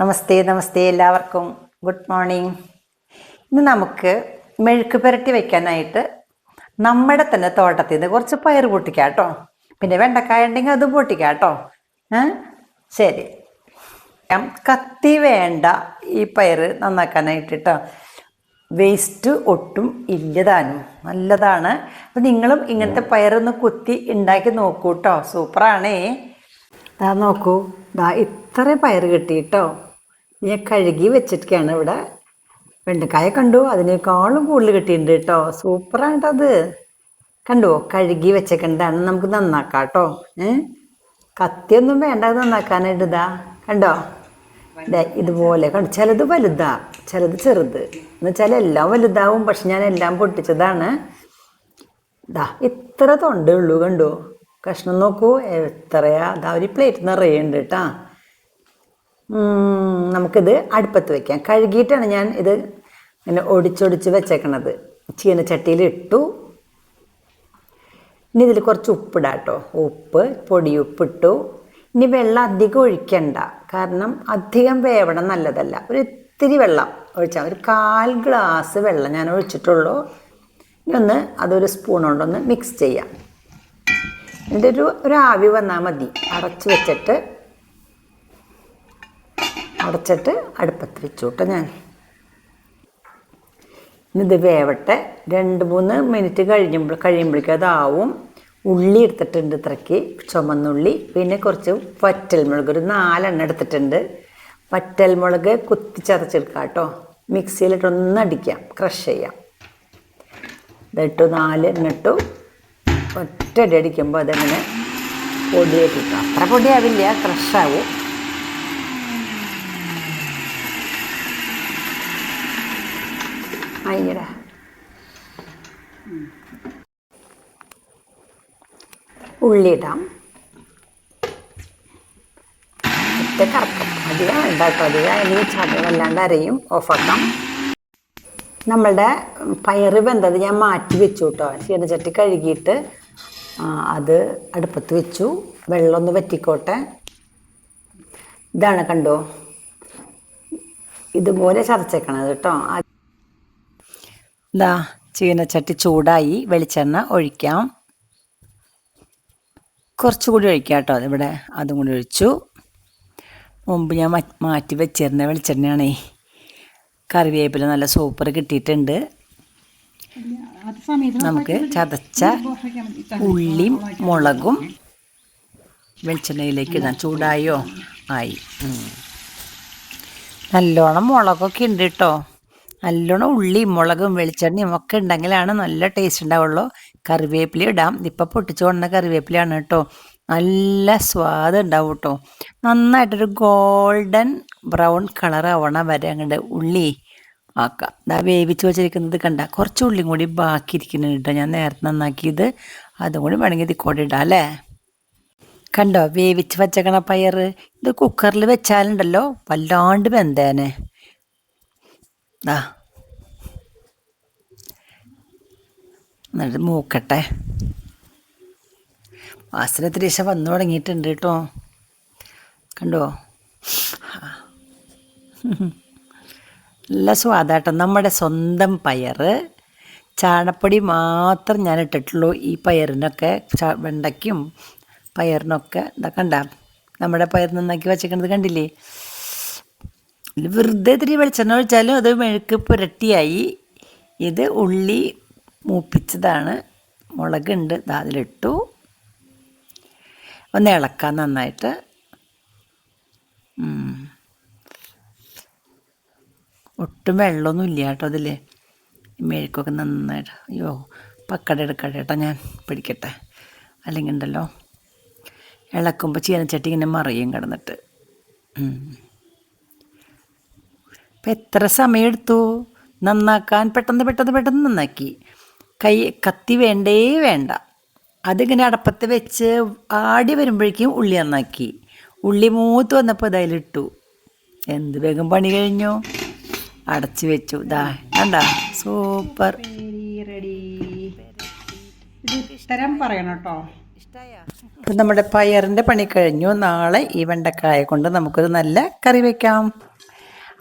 നമസ്തേ നമസ്തേ എല്ലാവർക്കും. Good morning. ഇന്ന് നമുക്ക് മെഴുക്ക് പുരട്ടി വെക്കാനായിട്ട് നമ്മുടെ തന്നെ തോട്ടത്തിൽ നിന്ന് കുറച്ച് പയർ പൊട്ടിക്കാം കേട്ടോ. പിന്നെ വെണ്ടക്കായ ഉണ്ടെങ്കിൽ അതും പൊട്ടിക്കാം കേട്ടോ. ശരി. കത്തി വേണ്ട ഈ പയർ നന്നാക്കാനായിട്ട് കേട്ടോ. വേസ്റ്റ് ഒട്ടും ഇല്ലതാനും. നല്ലതാണ്. അപ്പം നിങ്ങളും ഇങ്ങനത്തെ പയറൊന്ന് കുത്തി ഉണ്ടാക്കി നോക്കൂ കേട്ടോ. സൂപ്പറാണേ. ദാ നോക്കൂ. ദാ ഇത്ര പയർ കിട്ടി കേട്ടോ. ഞാൻ കഴുകി വെച്ചിട്ടൊക്കെയാണ് ഇവിടെ. വെണ്ടക്കായ കണ്ടു. അതിനേക്കാളും കൂടുതൽ കിട്ടിയിട്ടുണ്ട് കേട്ടോ. സൂപ്പറാണ് അത് കണ്ടോ? കഴുകി വെച്ചേക്കണ്ടാണ് നമുക്ക് നന്നാക്കാം കേട്ടോ ഏ? കത്തിയൊന്നും വേണ്ട നന്നാക്കാനായിട്ട് ഇതാ. കണ്ടോ? ഇതുപോലെ കണ്ടു. ചിലത് വലുതാ ചിലത് ചെറുത്. എന്ന് വെച്ചാൽ എല്ലാം വലുതാവും പക്ഷെ ഞാൻ എല്ലാം പൊട്ടിച്ചതാണ്. ദാ ഇത്ര തൊണ്ടേ ഉള്ളൂ കണ്ടു. കഷ്ണം നോക്കൂ എത്രയാ? ദാ ഒരു പ്ലേറ്റ് നിറയുണ്ട് കേട്ടാ. നമുക്കിത് അടുപ്പത്ത് വെക്കാം. കഴുകിയിട്ടാണ് ഞാൻ ഇത് ഇങ്ങനെ ഒടിച്ചൊടിച്ച് വെച്ചേക്കണത്. ചീനച്ചട്ടിയിൽ ഇട്ടു. ഇനി ഇതിൽ കുറച്ച് ഉപ്പിടാം കേട്ടോ ഉപ്പ് പൊടിയുപ്പിട്ടു ഇനി വെള്ളം അധികം ഒഴിക്കണ്ട. കാരണം അധികം വേവണം നല്ലതല്ല. ഒരു ഇത്തിരി വെള്ളം ഒഴിച്ചാൽ ഒരു കാൽ ഗ്ലാസ് വെള്ളം ഞാൻ ഒഴിച്ചിട്ടുള്ളൂ. ഇനി ഒന്ന് അതൊരു സ്പൂൺ കൊണ്ടൊന്ന് മിക്സ് ചെയ്യാം. എന്നിട്ട് ഒരു ഒരു ആവി വന്നാൽ മതി. അടച്ചു വെച്ചിട്ട് അടച്ചിട്ട് അടുപ്പത്ത് വെച്ചു കേട്ടോ ഞാൻ ഇത് വേവട്ടെ. രണ്ട് മൂന്ന് മിനിറ്റ് കഴിയുമ്പോൾ കഴിയുമ്പോഴേക്കും അതാവും. ഉള്ളി എടുത്തിട്ടുണ്ട് ഇത്രയ്ക്ക്. ചുമന്നുള്ളി പിന്നെ കുറച്ച് വറ്റൽ മുളക് ഒരു നാലെണ്ണം എടുത്തിട്ടുണ്ട്. വറ്റൽമുളക് കുത്തി ചതച്ചെടുക്കാം കേട്ടോ. മിക്സിയിലിട്ട് ഒന്ന് അടിക്കാം ക്രഷ് ചെയ്യാം. ഇതിട്ടു നാലെണ്ണം ഇട്ടു. ഒറ്റയടി അടിക്കുമ്പോൾ അതങ്ങനെ പൊടിയായിട്ട് അത്ര പൊടിയാവില്ല ക്രഷാവും അയ്യടാ ഉള്ളി ഇടാം ഒറ്റ കറക്കം. അധികം വേണ്ട കേട്ടോ. അധികം ഇനി ചതം വല്ലാണ്ട് ഓഫാക്കാം. നമ്മളുടെ പയറ് വെന്തത് ഞാൻ മാറ്റി വെച്ചു കേട്ടോ. ചീനച്ചട്ടി കഴുകിയിട്ട് അത് അടുപ്പത്ത് വെച്ചു. വെള്ളം ഒന്ന് വറ്റിക്കോട്ടെ. ഇതാണ് കണ്ടോ? ഇതുപോലെ ചതച്ചേക്കണത് കേട്ടോ. ഇതാ ചീനച്ചട്ടി ചൂടായി. വെളിച്ചെണ്ണ ഒഴിക്കാം. കുറച്ചുകൂടി ഒഴിക്കാം കേട്ടോ. ഇവിടെ അതും കൂടി ഒഴിച്ചു. മുമ്പ് ഞാൻ മാറ്റി വെച്ചിരുന്ന വെളിച്ചെണ്ണയാണേ. കറിവേപ്പില നല്ല സൂപ്പർ കിട്ടിയിട്ടുണ്ട്. നമുക്ക് ചതച്ച ഉള്ളിയും മുളകും വെളിച്ചെണ്ണയിലേക്ക് ഇടാം. ചൂടായോ? ആയി. നല്ലോണം മുളകൊക്കെ ഉണ്ട് കേട്ടോ. നല്ലോണം ഉള്ളിയും മുളകും വെളിച്ചെണ്ണയും ഒക്കെ ഉണ്ടെങ്കിലാണ് നല്ല ടേസ്റ്റ് ഉണ്ടാവുള്ളൂ. കറിവേപ്പില ഇടാം. ഇപ്പം പൊട്ടിച്ചു കൊണ്ട കറിവേപ്പിലയാണ് കേട്ടോ. നല്ല സ്വാദ് ഉണ്ടാവും കേട്ടോ. നന്നായിട്ടൊരു ഗോൾഡൻ ബ്രൗൺ കളർ ആവണ വരെ അങ്ങോട്ട് ഉള്ളി ആക്കാം. ഇതാ വേവിച്ച് വെച്ചിരിക്കുന്നത് കണ്ട കുറച്ച് ഉള്ളിയും കൂടി ബാക്കി ഇരിക്കുന്നുണ്ട് കേട്ടോ. ഞാൻ നേരത്തെ നന്നാക്കിയത്. അതും കൂടി വേണമെങ്കിൽ ഇതിൽ കൂടെ ഇടാം അല്ലേ? കണ്ടോ വേവിച്ച് വെച്ചേക്കണ പയർ ഇത് കുക്കറിൽ വെച്ചാലുണ്ടല്ലോ വല്ലാണ്ട് വെന്തേനെ. ദാ. എന്നിട്ട് മൂക്കട്ടെ. വാസന തിരിച്ച വന്നു തുടങ്ങിയിട്ടുണ്ട് കേട്ടോ. കണ്ടോ? നല്ല സ്വാദാട്ടോ നമ്മുടെ സ്വന്തം പയർ ചാണപ്പൊടി മാത്രം ഞാൻ ഇട്ടിട്ടുള്ളൂ ഈ പയറിനൊക്കെ. വെണ്ടയ്ക്കും പയറിനൊക്കെ. ഇതൊക്കെ കണ്ട. നമ്മുടെ പയർ നന്നാക്കി വെച്ചേക്കണത് കണ്ടില്ലേ? വെറുതെ ഇത്തിരി വെളിച്ചെണ്ണ ഒഴിച്ചാലും അത് മെഴുക്ക് പുരട്ടിയായി. ഇത് ഉള്ളി മൂപ്പിച്ചതാണ്. മുളകുണ്ട്. അതിലിട്ടു. ഒന്ന് ഇളക്കാം നന്നായിട്ട്. ഒട്ടും വെള്ളമൊന്നും ഇല്ല കേട്ടോ അതിൽ മെഴുക്കൊക്കെ നന്നായിട്ട്. അയ്യോ പക്കട എടുക്കട്ടെ കേട്ടോ ഞാൻ. പിടിക്കട്ടെ. അല്ലെങ്കിൽ ഉണ്ടല്ലോ. ഇളക്കുമ്പോൾ ചീനച്ചട്ടി ഇങ്ങനെ മറിയും കിടന്നിട്ട്. ഉം. ഇപ്പം എത്ര സമയമെടുത്തു നന്നാക്കാൻ പെട്ടെന്ന് പെട്ടെന്ന് പെട്ടെന്ന് നന്നാക്കി. കൈ കത്തി വേണ്ടേ വേണ്ട. അതിങ്ങനെ അടപ്പത്ത് വെച്ച് ആടി വരുമ്പോഴേക്കും ഉള്ളി നന്നാക്കി. ഉള്ളി മൂത്ത് വന്നപ്പോൾ അതിലിട്ടു എന്ത് വേഗം പണി കഴിഞ്ഞു? അടച്ചു വെച്ചു. ദാ കണ്ട? സൂപ്പർ. റെഡി ഇത് ഉത്തരം പറയണം കേട്ടോ. ഇപ്പം നമ്മുടെ പയറിന്റെ പണി കഴിഞ്ഞു. നാളെ ഈ വെണ്ടക്കായ കൊണ്ട് നമുക്കൊരു നല്ല കറി വെക്കാം.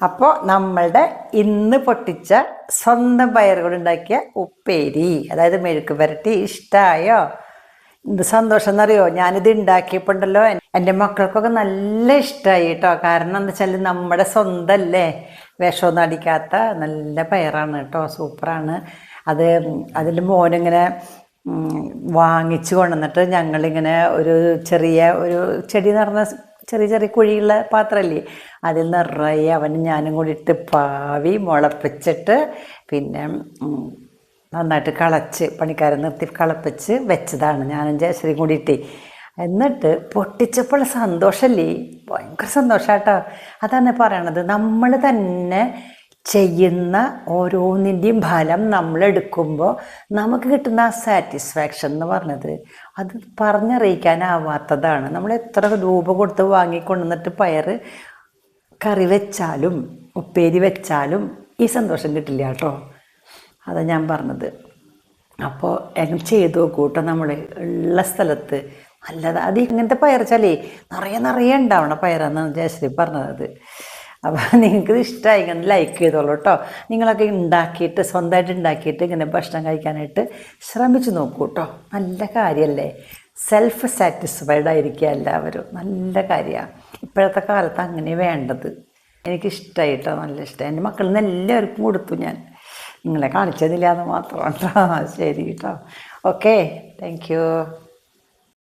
അപ്പോൾ നമ്മളുടെ ഇന്ന് പൊട്ടിച്ച സ്വന്തം ഉണ്ടാക്കിയ ഉപ്പേരി അതായത് മെഴുക്ക് പുരട്ടി ഇഷ്ടമായോ എന്ത് സന്തോഷം എന്നറിയോ? ഞാനിത് ഉണ്ടാക്കിയപ്പോൾ ഉണ്ടല്ലോ എന്റെ മക്കൾക്കൊക്കെ നല്ല ഇഷ്ടമായി കേട്ടോ. കാരണം എന്താ വെച്ചാൽ നമ്മുടെ സ്വന്തമല്ലേ വിഷമൊന്നും അടിക്കാത്ത നല്ല പയറാണ് കേട്ടോ. സൂപ്പറാണ്. അത് അതിൽ മോനിങ്ങനെ വാങ്ങിച്ചു കൊണ്ടുവന്നിട്ട് ഞങ്ങളിങ്ങനെ ഒരു ചെറിയ ഒരു ചെടി നിറഞ്ഞ ചെറിയ ചെറിയ കുഴിയുള്ള പാത്രമല്ലേ അതിൽ നിറയെ അവനും ഞാനും കൂടി ഇട്ട് പാവി മുളപ്പിച്ചിട്ട് പിന്നെ നന്നായിട്ട് കളച്ച് പണിക്കാരൻ നിർത്തി കളപ്പിച്ച് വെച്ചതാണ്. ഞാനും ജയശ്രീ ഇട്ടി. എന്നിട്ട് പൊട്ടിച്ചപ്പോൾ സന്തോഷമല്ലേ ഭയങ്കര സന്തോഷാട്ടോ. അതാണ് പറയണത്. നമ്മൾ തന്നെ ചെയ്യുന്ന ഓരോന്നിന്റെയും ഫലം നമ്മൾ എടുക്കുമ്പോൾ നമുക്ക് കിട്ടുന്ന ആ സാറ്റിസ്ഫാക്ഷൻ എന്ന് പറഞ്ഞത് അത് പറഞ്ഞറിയിക്കാനാവാത്തതാണ്. നമ്മൾ എത്ര രൂപ കൊടുത്ത് വാങ്ങിക്കൊണ്ടുവന്നിട്ട് പയർ കറി വെച്ചാലും ഉപ്പേരി വെച്ചാലും ഈ സന്തോഷം കിട്ടില്ല കേട്ടോ. അതാ ഞാൻ പറഞ്ഞത്. അപ്പോൾ എങ്ങനെ ചെയ്ത് നോക്കൂ കേട്ടോ നമ്മൾ ഉള്ള സ്ഥലത്ത്. നല്ലത്. അത് ഇങ്ങനത്തെ പയർച്ചാലേ നിറയെ നിറയെ ഉണ്ടാവണം പയറാന്നാണ് ജയശ്രീ പറഞ്ഞത്. അപ്പോൾ നിങ്ങൾക്ക് ഇഷ്ടമായി ഇങ്ങനെ ലൈക്ക് ചെയ്തോളൂ കേട്ടോ നിങ്ങളൊക്കെ ഉണ്ടാക്കിയിട്ട് സ്വന്തമായിട്ട് ഉണ്ടാക്കിയിട്ട് ഇങ്ങനെ ഭക്ഷണം കഴിക്കാനായിട്ട് ശ്രമിച്ചു നോക്കൂ കേട്ടോ നല്ല കാര്യമല്ലേ സെൽഫ് സാറ്റിസ്ഫൈഡ് ആയിരിക്കുക എല്ലാവരും. നല്ല കാര്യമാണ് ഇപ്പോഴത്തെ കാലത്ത് അങ്ങനെ വേണ്ടത്. എനിക്കിഷ്ടമായി കേട്ടോ നല്ല ഇഷ്ടമായി എന്റെ മക്കളിൽ നിന്ന് എല്ലാവർക്കും കൊടുത്തു ഞാൻ. നിങ്ങളെ കാണിച്ചതില്ല എന്ന് മാത്രം കേട്ടോ ശരി കേട്ടോ ഓക്കെ താങ്ക് യു